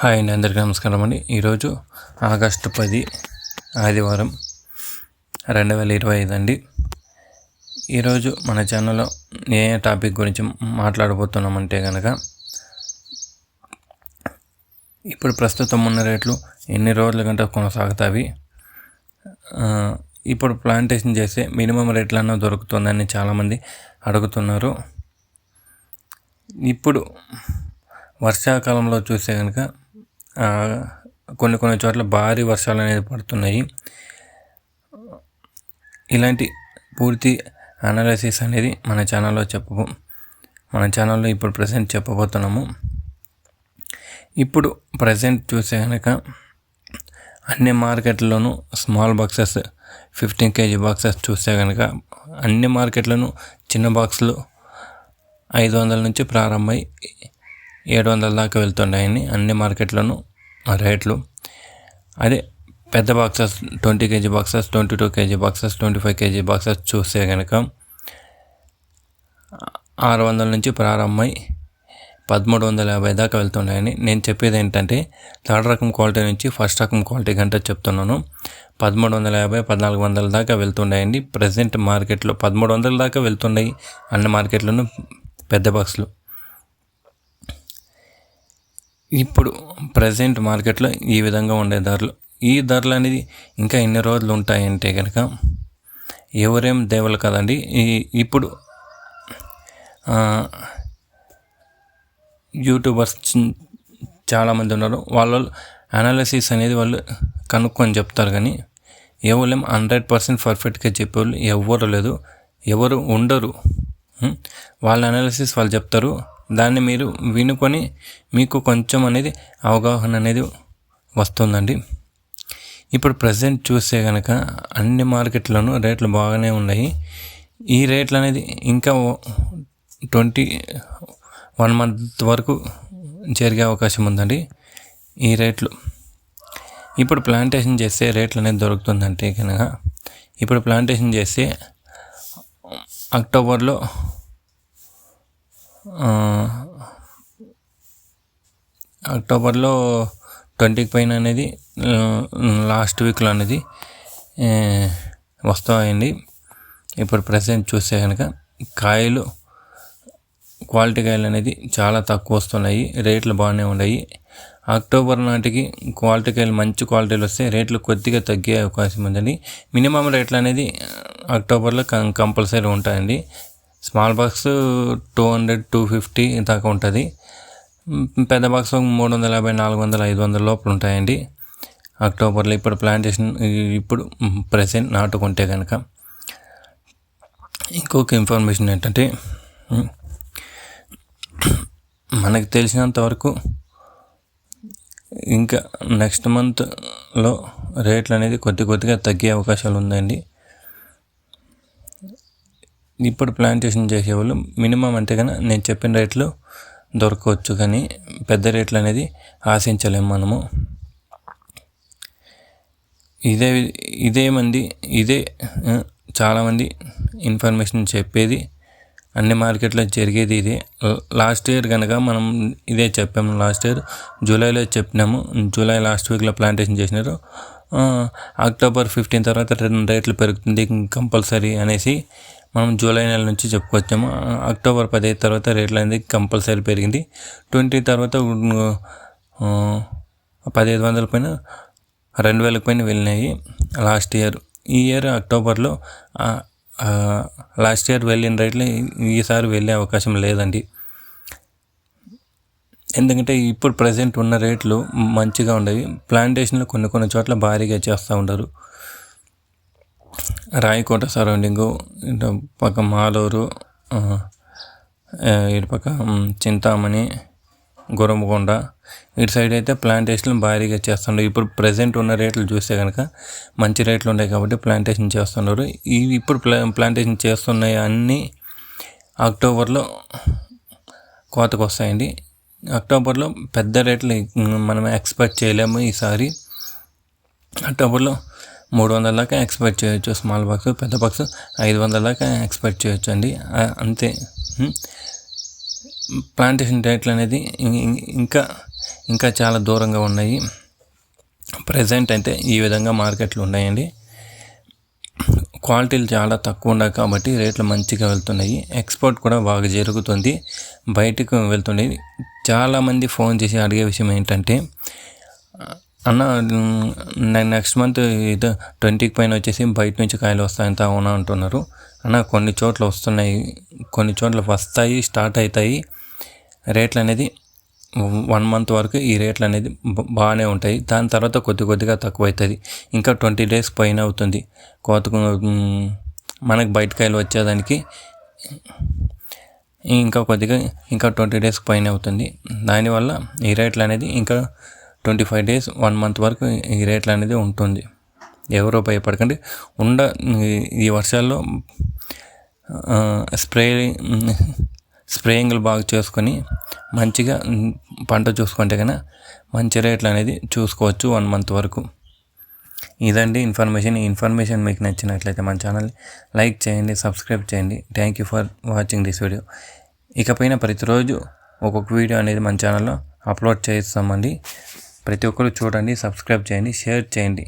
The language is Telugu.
హాయ్ అండి అందరికీ నమస్కారం అండి. ఈరోజు ఆగస్టు పది ఆదివారం రెండు వేల ఇరవై ఐదు అండి. ఈరోజు మన ఛానల్లో ఏ టాపిక్ గురించి మాట్లాడబోతున్నామంటే కనుక ఇప్పుడు ప్రస్తుతం ఉన్న రేట్లు ఎన్ని రోజుల గంట కొనసాగుతాయి ఇప్పుడు ప్లాంటేషన్ చేస్తే మినిమం రేట్లన్నా దొరుకుతుందని చాలామంది అడుగుతున్నారు. ఇప్పుడు వర్షాకాలంలో చూస్తే కనుక కొన్ని కొన్ని చోట్ల భారీ వర్షాలు అనేది పడుతున్నాయి. ఇలాంటి పూర్తి అనాలిసిస్ అనేది మన ఛానల్లో చెప్పు మన ఛానల్లో ఇప్పుడు ప్రజెంట్ చెప్పబోతున్నాము. ఇప్పుడు ప్రజెంట్ చూసే కనుక అన్ని మార్కెట్లోనూ small boxes fifteen KG boxes చూస్తే కనుక అన్ని మార్కెట్లను చిన్న బాక్సులు ఐదు వందల నుంచి ప్రారంభమై ఏడు వందల దాకా వెళ్తున్నాయని అన్ని మార్కెట్లను రేట్లు. అదే పెద్ద boxes twenty KG boxes twenty two KG boxes twenty five KG boxes చూస్తే కనుక ఆరు వందల నుంచి ప్రారంభమై పదమూడు వందల యాభై దాకా వెళ్తున్నాయని నేను చెప్పేది ఏంటంటే థర్డ్ రకం క్వాలిటీ నుంచి ఫస్ట్ రకం క్వాలిటీ కంటే చెప్తున్నాను. పదమూడు వందల యాభై పద్నాలుగు వందల దాకా వెళ్తున్నాయండి ప్రజెంట్ మార్కెట్లో పదమూడు వందల దాకా వెళ్తున్నాయి అన్ని మార్కెట్లను పెద్ద బాక్స్లు. ఇప్పుడు ప్రజెంట్ మార్కెట్లో ఈ విధంగా ఉండే ధరలు. ఈ ధరలు అనేది ఇంకా ఎన్ని రోజులు ఉంటాయంటే కనుక ఎవరేం దేవలు కదండి. ఈ ఇప్పుడు యూట్యూబర్స్ చాలామంది ఉన్నారు. వాళ్ళు అనాలిసిస్ అనేది వాళ్ళు కనుక్కొని చెప్తారు కానీ ఎవరేం హండ్రెడ్ పర్సెంట్ పర్ఫెక్ట్గా చెప్పేవాళ్ళు ఎవరు లేదు. ఎవరు ఉండరు. వాళ్ళ అనాలిసిస్ వాళ్ళు చెప్తారు. దాన్ని మీరు వినుకొని మీకు కొంచెం అనేది అవగాహన అనేది వస్తుందండి. ఇప్పుడు ప్రజెంట్ చూస్తే కనుక అన్ని మార్కెట్లోనూ రేట్లు బాగానే ఉన్నాయి. ఈ రేట్లు అనేది ఇంకా ట్వంటీ వన్ మంత్ వరకు జరిగే అవకాశం ఉందండి ఈ రేట్లు. ఇప్పుడు ప్లాంటేషన్ చేస్తే రేట్లు అనేది దొరుకుతుందంటే కనుక ఇప్పుడు ప్లాంటేషన్ చేస్తే అక్టోబర్లో అక్టోబర్లో ట్వంటీకి పైన అనేది లాస్ట్ వీక్లో అనేది వస్తాయండి. ఇప్పుడు ప్రజెంట్ చూస్తే కనుక కాయలు క్వాలిటీ కాయలు అనేది చాలా తక్కువ వస్తున్నాయి. రేట్లు బాగానే ఉన్నాయి. అక్టోబర్ నాటికి క్వాలిటీ కాయలు మంచి క్వాలిటీలు వస్తే రేట్లు కొద్దిగా తగ్గే అవకాశం ఉందండి. మినిమం రేట్లు అనేది అక్టోబర్లో కం కంపల్సరీ ఉంటాయండి. Small box two hundred two fifty దాకా ఉంటుంది. పెద్ద బాక్స్ మూడు వందల యాభై నాలుగు వందల ఐదు వందల లోపల ఉంటాయండి. అక్టోబర్లో ఇప్పుడు ప్లాంటేషన్ ఇప్పుడు ప్రజెంట్ నాటుకుంటే కనుక ఇంకొక ఇన్ఫర్మేషన్ ఏంటంటే మనకు తెలిసినంత వరకు ఇంకా నెక్స్ట్ మంత్లో రేట్లు అనేది కొద్ది కొద్దిగా తగ్గే అవకాశాలు ఉందండి. ఇప్పుడు ప్లాంటేషన్ చేసేవాళ్ళు మినిమం అంటే కన్నా నేను చెప్పిన రేట్లు దొరకవచ్చు కానీ పెద్ద రేట్లు అనేది ఆశించలేము మనము. ఇదే ఇదే మంది ఇదే చాలామంది ఇన్ఫర్మేషన్ చెప్పేది అన్ని మార్కెట్లో జరిగేది ఇదే. లాస్ట్ ఇయర్ కనుక మనం ఇదే చెప్పాము లాస్ట్ ఇయర్ జూలైలో చెప్పినాము జూలై లాస్ట్ వీక్లో ప్లాంటేషన్ చేసినారు. అక్టోబర్ ఫిఫ్టీన్ తర్వాత రెండు రేట్లు పెరుగుతుంది కంపల్సరీ అనేసి మనం జూలై నెల నుంచి చెప్పుకొచ్చాము. అక్టోబర్ పదిహేను తర్వాత రేట్లు అనేది కంపల్సరీ పెరిగింది. ట్వంటీ తర్వాత పదిహేను వందల పైన రెండు వేలకు పైన వెళ్ళినాయి లాస్ట్ ఇయర్. ఈ ఇయర్ అక్టోబర్లో లాస్ట్ ఇయర్ వెళ్ళిన రేట్లు ఈసారి వెళ్ళే అవకాశం లేదండి. ఎందుకంటే ఇప్పుడు ప్రజెంట్ ఉన్న రేట్లు మంచిగా ఉండేవి. ప్లాంటేషన్లో కొన్ని కొన్ని చోట్ల భారీగా చేస్తూ ఉండరు రాయకోట సరౌండింగు ఇటు పక్క మాలూరు ఇటు పక్క చింతామణి గురంకొండ ఇటు సైడ్ అయితే ప్లాంటేషన్ భారీగా చేస్తుండ్రు. ఇప్పుడు ప్రజెంట్ ఉన్న రేట్లు చూస్తే కనుక మంచి రేట్లు ఉన్నాయి కాబట్టి ప్లాంటేషన్ చేస్తున్నారు. ఇవి ఇప్పుడు ప్లా ప్లాంటేషన్ చేస్తున్నాయి అన్నీ అక్టోబర్లో కోతకు వస్తాయండి. అక్టోబర్లో పెద్ద రేట్లు మనం ఎక్స్పెక్ట్ చేయలేము ఈసారి. అక్టోబర్లో మూడు వందల దాకా ఎక్స్పెక్ట్ చేయొచ్చు స్మాల్ బాక్స్ పెద్ద బాక్స్ ఐదు వందల దాకా ఎక్స్పెక్ట్ చేయొచ్చు అండి అంతే. ప్లాంటేషన్ రేట్లు అనేది ఇంకా ఇంకా చాలా దూరంగా ఉన్నాయి. ప్రజెంట్ అయితే ఈ విధంగా మార్కెట్లు ఉన్నాయండి. క్వాలిటీలు చాలా తక్కువ ఉన్నాయి కాబట్టి రేట్లు మంచిగా వెళ్తున్నాయి. ఎక్స్పోర్ట్ కూడా బాగా జరుగుతుంది. బయటకు వెళ్తున్నాయి చాలామంది ఫోన్ చేసి అడిగే విషయం ఏంటంటే అన్న నెక్స్ట్ మంత్ ఇది ట్వంటీకి పైన వచ్చేసి బయట నుంచి కాయలు వస్తాయంత అవునా అంటున్నారు. అన్న కొన్ని చోట్ల వస్తున్నాయి కొన్ని చోట్ల వస్తాయి స్టార్ట్ అవుతాయి రేట్లు అనేది వన్ మంత్ వరకు ఈ రేట్లు అనేది బాగానే ఉంటాయి. దాని తర్వాత కొద్ది కొద్దిగా తక్కువ అవుతుంది ఇంకా ట్వంటీ డేస్ పైన అవుతుంది. కోత మనకు బయటకాయలు వచ్చేదానికి ఇంకా కొద్దిగా ఇంకా ట్వంటీ డేస్ పైన అవుతుంది. దానివల్ల ఈ రేట్లు అనేది ఇంకా twenty five days one month వరకు ఈ రేట్లు అనేది ఉంటుంది. ఎవరో భయపడకండి. ఉండ ఈ వర్షాల్లో స్ప్రే స్ప్రేయింగ్లు బాగా చేసుకొని మంచిగా పంట చూసుకుంటే కనుక మంచి రేట్లు అనేది చూసుకోవచ్చు వన్ మంత్ వరకు. ఇదండి ఇన్ఫర్మేషన్. ఈ ఇన్ఫర్మేషన్ మీకు నచ్చినట్లయితే మన ఛానల్ లైక్ చేయండి సబ్స్క్రైబ్ చేయండి. Thank you for watching this video ఇకపైన ప్రతిరోజు ఒక్కొక్క వీడియో అనేది మన ఛానల్లో అప్లోడ్ చేస్తామండి. ప్రతి ఒక్కరు చూడండి సబ్స్క్రైబ్ చేయండి షేర్ చేయండి.